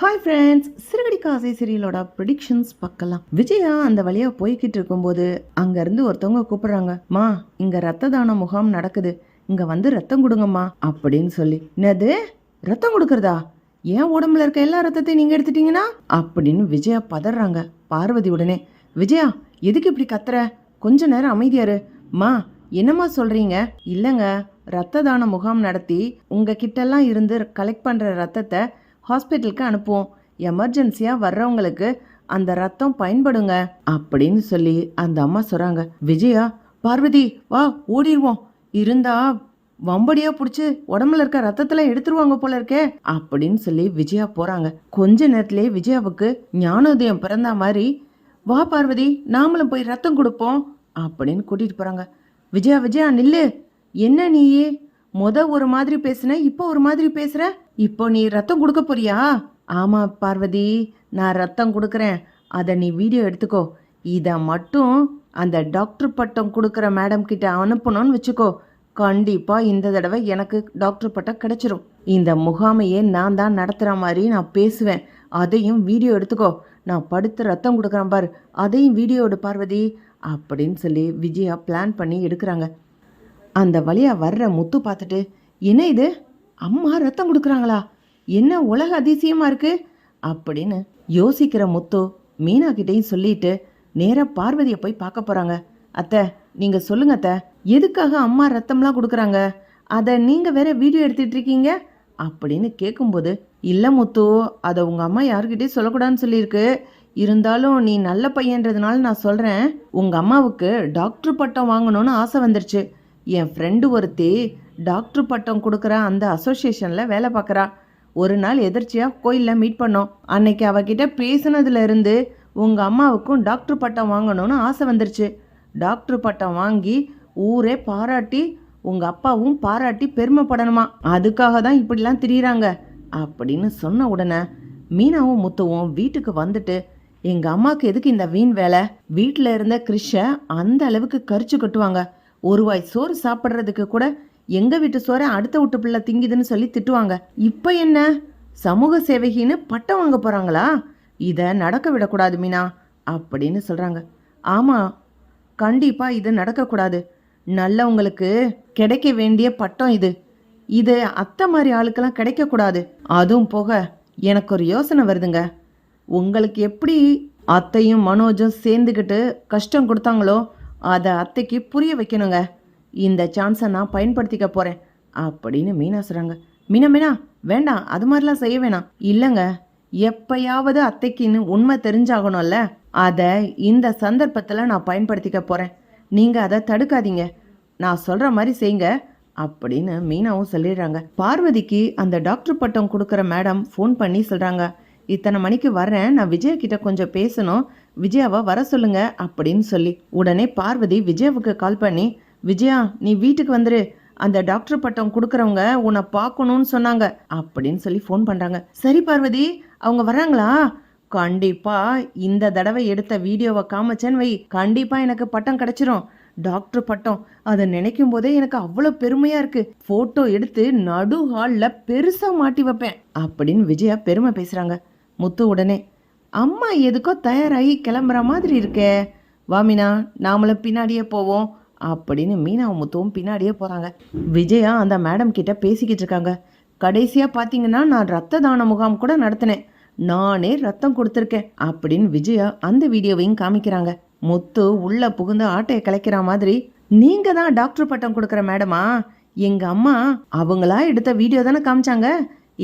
Hi friends சிறுகடி காசை சீரியலோட predictions பார்க்கலாம். விஜயா அந்த வழியா போய்கிட்டு இருக்கும்போது அங்கேருந்து ஒருத்தவங்க கூப்பிடுறாங்க மா இங்கே ரத்த தான முகாம் நடக்குது. இங்கே வந்து ரத்தம் கொடுங்கம்மா அப்படின்னு சொல்லி. என்னது? ரத்தம் கொடுக்குறதா? ஏன் உடம்புல இருக்க எல்லா ரத்தத்தையும் நீங்கள் எடுத்துட்டீங்கன்னா? அப்படின்னு விஜயா பதறாங்க பார்வதி உடனே. விஜயா எதுக்கு இப்படி கத்துற? கொஞ்ச நேரம் அமைதியாரு மா என்னம்மா சொல்கிறீங்க இல்லைங்க ரத்த தான முகாம் நடத்தி உங்க கிட்டலாம் இருந்து கலெக்ட் பண்ணுற ரத்தத்தை ஹாஸ்பிட்டலுக்கு அனுப்புவோம். எமர்ஜென்சியாக வர்றவங்களுக்கு அந்த ரத்தம் பயன்படுங்க அப்படின்னு சொல்லி அந்த அம்மா சொல்கிறாங்க விஜயா பார்வதி வா ஓடிடுவோம் இருந்தா வம்படியா பிடிச்சி உடம்புல இருக்க ரத்தத்தெல்லாம் எடுத்துருவாங்க போல இருக்கே அப்படின்னு சொல்லி விஜயா போறாங்க. கொஞ்ச நேரத்திலே விஜயாவுக்கு ஞானோதயம் பிறந்த மாதிரி வா பார்வதி நாமளும் போய் ரத்தம் கொடுப்போம் அப்படின்னு கூட்டிட்டு போறாங்க. விஜயா விஜயா நில்லு. என்ன நீயே? முத ஒரு மாதிரி பேசுன இப்போ ஒரு மாதிரி பேசுற? இப்போ நீ ரத்தம் கொடுக்க போறியா? ஆமா பார்வதி நான் ரத்தம் கொடுக்குறேன். அதை நீ வீடியோ எடுத்துக்கோ. இதை மட்டும் அந்த டாக்டர் பட்டம் கொடுக்குற மேடம் கிட்ட அனுப்பணும்னு வச்சுக்கோ. கண்டிப்பா இந்த தடவை எனக்கு டாக்டர் பட்டம் கிடைச்சிரும். இந்த முகாமையே நான் தான் நடத்துகிற மாதிரி நான் பேசுவேன். அதையும் வீடியோ எடுத்துக்கோ. நான் படுத்து ரத்தம் கொடுக்குறேன் பார். அதையும் வீடியோ எடு பார்வதி அப்படின்னு சொல்லி விஜயா பிளான் பண்ணி எடுக்கிறாங்க. அந்த வழியாக வர்ற முத்து பார்த்துட்டு என்ன இது? அம்மா ரத்தம் கொடுக்குறாங்களா? என்ன உலக அதிசயமாக இருக்கு? அப்படின்னு யோசிக்கிற முத்து மீனா கிட்டேயும் சொல்லிட்டு நேராக பார்வதியை போய் பார்க்க போகிறாங்க அத்தை நீங்கள் சொல்லுங்க அத்தை. எதுக்காக அம்மா ரத்தம்லாம் கொடுக்குறாங்க? அதை நீங்கள் வேற வீடியோ எடுத்துட்டு இருக்கீங்க? அப்படின்னு கேட்கும்போது இல்லை முத்து அதை உங்கள் அம்மா யாருக்கிட்டேயும் சொல்லக்கூடாதுன்னு சொல்லியிருக்கு. இருந்தாலும் நீ நல்ல பையன்றதுனால நான் சொல்கிறேன் உங்கள் அம்மாவுக்கு டாக்டர் பட்டம் வாங்கணும்னு ஆசை வந்துருச்சு. என் ஃப்ரெண்டு ஒருத்தி டாக்டர் பட்டம் கொடுக்குற அந்த அசோசியேஷனில் வேலை பார்க்குறா. ஒரு நாள் எதிர்ச்சியாக கோயிலில் மீட் பண்ணோம். அன்னைக்கு அவகிட்ட பேசுனதுல இருந்து உங்கள் அம்மாவுக்கும் டாக்டர் பட்டம் வாங்கணும்னு ஆசை வந்துருச்சு. டாக்டர் பட்டம் வாங்கி ஊரே பாராட்டி உங்கள் அப்பாவும் பாராட்டி பெருமைப்படணுமா? அதுக்காக தான் இப்படிலாம் திரியிறாங்க. அப்படின்னு சொன்ன உடனே மீனாவும் முத்துவும் வீட்டுக்கு வந்துட்டு எங்கள் அம்மாவுக்கு எதுக்கு இந்த வீண் வேலை? வீட்டில் இருந்த கிறிஷை அந்த அளவுக்கு கரிச்சு கட்டுவாங்க. ஒரு வாய் சோறு சாப்பிட்றதுக்கு கூட எங்க வீட்டு சோறை அடுத்த வீட்டு பிள்ளை திங்குதுன்னு சொல்லி திட்டுவாங்க. இப்போ என்ன? சமூக சேவகின்னு பட்டம் வாங்க போறாங்களா? இதை நடக்க விடக்கூடாது மீனா அப்படின்னு சொல்றாங்க. ஆமா கண்டிப்பா இது நடக்கக்கூடாது. நல்லவங்களுக்கு கிடைக்க வேண்டிய பட்டம் இது. இது அத்தை மாதிரி ஆளுக்கெல்லாம் கிடைக்கக்கூடாது. அதுவும் போக எனக்கு ஒரு யோசனை வருதுங்க. உங்களுக்கு எப்படி அத்தையும் மனோஜும் சேர்ந்துக்கிட்டு கஷ்டம் கொடுத்தாங்களோ அதை அத்தைக்கு புரிய வைக்கணுங்க. இந்த சான்ஸை நான் பயன்படுத்திக்க போகிறேன் அப்படின்னு மீனா சொல்கிறாங்க மீனா மீனா வேண்டாம் அது மாதிரிலாம் செய்ய வேணாம். இல்லைங்க எப்பயாவது அத்தைக்குன்னு உண்மை தெரிஞ்சாகணும்ல. அதை இந்த சந்தர்ப்பத்தில் நான் பயன்படுத்திக்க போகிறேன் நீங்கள் அதை தடுக்காதீங்க. நான் சொல்கிற மாதிரி செய்யுங்க அப்படின்னு மீனாவும் சொல்லிடுறாங்க. பார்வதிக்கு அந்த டாக்டர் பட்டம் கொடுக்குற மேடம் ஃபோன் பண்ணி சொல்கிறாங்க இத்தனை மணிக்கு வரேன் நான் விஜய்கிட்ட கொஞ்சம் பேசணும். விஜயாவை வர சொல்லுங்க அப்படின்னு சொல்லி. உடனே பார்வதி விஜயாவுக்கு கால் பண்ணி விஜயா நீ வீட்டுக்கு வந்துரு. அந்த டாக்டர் பட்டம் கொடுக்குறவங்க உன்னை பார்க்கணும்னு சொன்னாங்க. அப்படின்னு சொல்லி ஃபோன் பண்ணுறாங்க சரி பார்வதி அவங்க வராங்களா கண்டிப்பா. இந்த தடவை எடுத்த வீடியோவை காமிச்சேன்னு வை. கண்டிப்பா எனக்கு பட்டம் கிடைச்சிரும். டாக்டர் பட்டம். அதை நினைக்கும் போதே எனக்கு அவ்வளோ பெருமையா இருக்கு. போட்டோ எடுத்து நடு ஹாலில் பெருசா மாட்டி வைப்பேன். அப்படின்னு விஜயா பெருமை பேசுறாங்க. முத்து உடனே அம்மா எதுக்கோ தயாராகி கிளம்புற மாதிரி இருக்கே. வா மீனா நாமளும் பின்னாடியே போவோம் அப்படின்னு மீனா முத்துவும் பின்னாடியே போகிறாங்க விஜயா அந்த மேடம் கிட்ட பேசிக்கிட்டு இருக்காங்க. கடைசியாக பார்த்தீங்கன்னா நான் ரத்த தான முகாம் கூட நடத்தினேன். நானே ரத்தம் கொடுத்துருக்கேன் அப்படின்னு விஜயா அந்த வீடியோவையும் காமிக்கிறாங்க. முத்து உள்ளே புகுந்து ஆட்டையை கலைக்கிற மாதிரி நீங்கள் தான் டாக்டர் பட்டம் கொடுக்குற மேடமா எங்கள் அம்மா அவங்களா எடுத்த வீடியோ தானே காமிச்சாங்க?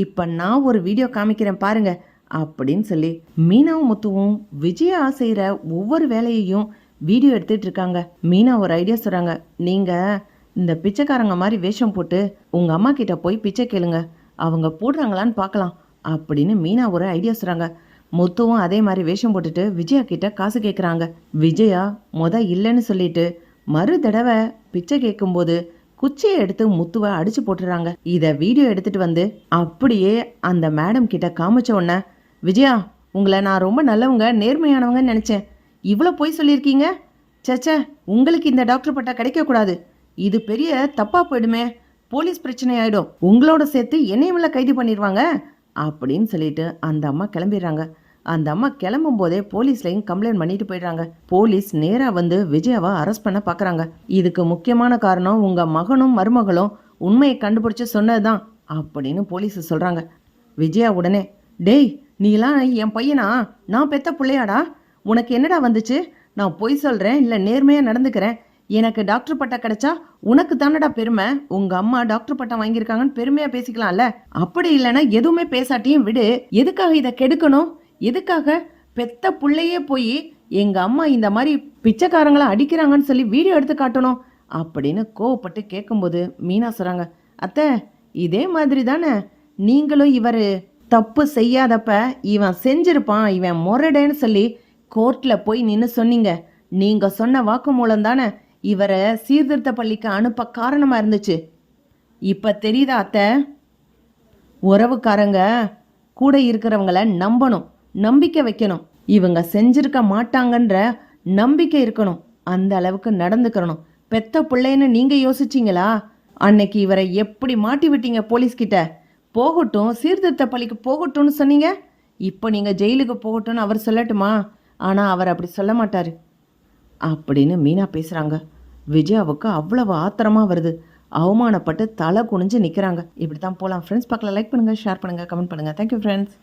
இப்போ நான் ஒரு வீடியோ காமிக்கிறேன் பாருங்கள் அப்படின்னு சொல்லி மீனாவும் முத்துவும் விஜயா செய்கிற ஒவ்வொரு வேலையையும் வீடியோ எடுத்துட்டு இருக்காங்க. மீனா ஒரு ஐடியா சொல்கிறாங்க நீங்கள் இந்த பிச்சைக்காரங்க மாதிரி வேஷம் போட்டு உங்கள் அம்மா கிட்ட போய் பிச்சை கேளுங்க. அவங்க போடுறாங்களான்னு பார்க்கலாம் அப்படின்னு மீனா ஒரு ஐடியா சொல்கிறாங்க முத்துவும் அதே மாதிரி வேஷம் போட்டுட்டு விஜயா கிட்ட காசு கேட்குறாங்க விஜயா முத இல்லைன்னு சொல்லிட்டு மறு தடவை பிச்சை கேட்கும்போது குச்சியை எடுத்து முத்துவை அடிச்சு போட்டுறாங்க. இதை வீடியோ எடுத்துட்டு வந்து அப்படியே அந்த மேடம் கிட்ட காமிச்ச உடனே விஜயா உங்களை நான் ரொம்ப நல்லவங்க நேர்மையானவங்கன்னு நினச்சேன். இவ்வளோ போய் சொல்லியிருக்கீங்க? சச்சே உங்களுக்கு இந்த டாக்டர் பட்டா கிடைக்கக்கூடாது. இது பெரிய தப்பா போயிடுமே. போலீஸ் பிரச்சனை ஆகிடும் உங்களோட சேர்த்து என்னையும் கைது பண்ணிடுவாங்க அப்படின்னு சொல்லிட்டு அந்த அம்மா கிளம்பிடுறாங்க. அந்த அம்மா கிளம்பும் போதே போலீஸ்லையும் கம்ப்ளைண்ட் பண்ணிட்டு போயிடுறாங்க. போலீஸ் நேராக வந்து விஜயாவை அரெஸ்ட் பண்ண பார்க்குறாங்க இதுக்கு முக்கியமான காரணம் உங்க மகனும் மருமகளும் உண்மையை கண்டுபிடிச்சு சொன்னதுதான் அப்படின்னு போலீஸ் சொல்றாங்க. விஜயா உடனே டேய் நீலாம் என் பையனா? நான் பெத்த பிள்ளையாடா? உனக்கு என்னடா வந்துச்சு? நான் பொய் சொல்கிறேன் இல்லை நேர்மையாக நடந்துக்கிறேன். எனக்கு டாக்டர் பட்டம் கிடைச்சா உனக்கு தானடா பெருமை? உங்க அம்மா டாக்டர் பட்டம் வாங்கியிருக்காங்கன்னு பெருமையா பேசிக்கலாம்ல? அப்படி இல்லைன்னா எதுவுமே பேசாட்டியும் விடு. எதுக்காக இதை கெடுக்கணும்? எதுக்காக பெத்த பிள்ளையே போய் எங்க அம்மா இந்த மாதிரி பிச்சைக்காரங்களை அடிக்கிறாங்கன்னு சொல்லி வீடியோ எடுத்து காட்டணும்? அப்படின்னு கோவப்பட்டு கேட்கும்போது மீனா சொல்கிறாங்க அத்தை இதே மாதிரி தானே? நீங்களும் இவர் தப்பு செய்யாதப்ப இவன் செஞ்சிருப்பான் இவன் முரடேன்னு சொல்லி கோர்ட்டில் போய் நின்று சொன்னீங்க. நீங்கள் சொன்ன வாக்குமூலம் தானே இவரை சீர்திருத்த பள்ளிக்கு அனுப்ப காரணமாக இருந்துச்சு. இப்போ தெரியுதா அத்தை? உறவுக்காரங்க கூட இருக்கிறவங்கள நம்பணும் நம்பிக்கை வைக்கணும். இவங்க செஞ்சிருக்க மாட்டாங்கன்ற நம்பிக்கை இருக்கணும் அந்த அளவுக்கு நடந்துக்கிறணும். பெத்த பிள்ளைன்னு நீங்கள் யோசிச்சீங்களா? அன்னைக்கு இவரை எப்படி மாட்டி விட்டீங்க போலீஸ்கிட்ட? போகட்டும் சீர்திருத்த பள்ளிக்கு போகட்டும்னு சொன்னீங்க? இப்போ நீங்கள் ஜெயிலுக்கு போகட்டும்னு அவர் சொல்லட்டுமா? ஆனால் அவர் அப்படி சொல்ல மாட்டார். அப்படின்னு மீனா பேசுகிறாங்க விஜயாவுக்கு அவ்வளவு ஆத்திரமாக வருது. அவமானப்பட்டு தலை குனிஞ்சு நிற்கிறாங்க இப்படி தான் போகலாம் ஃப்ரெண்ட்ஸ் பக்கத்தில் லைக் பண்ணுங்கள் ஷேர் பண்ணுங்கள் கமெண்ட் பண்ணுங்கள் தேங்க்யூ ஃப்ரெண்ட்ஸ்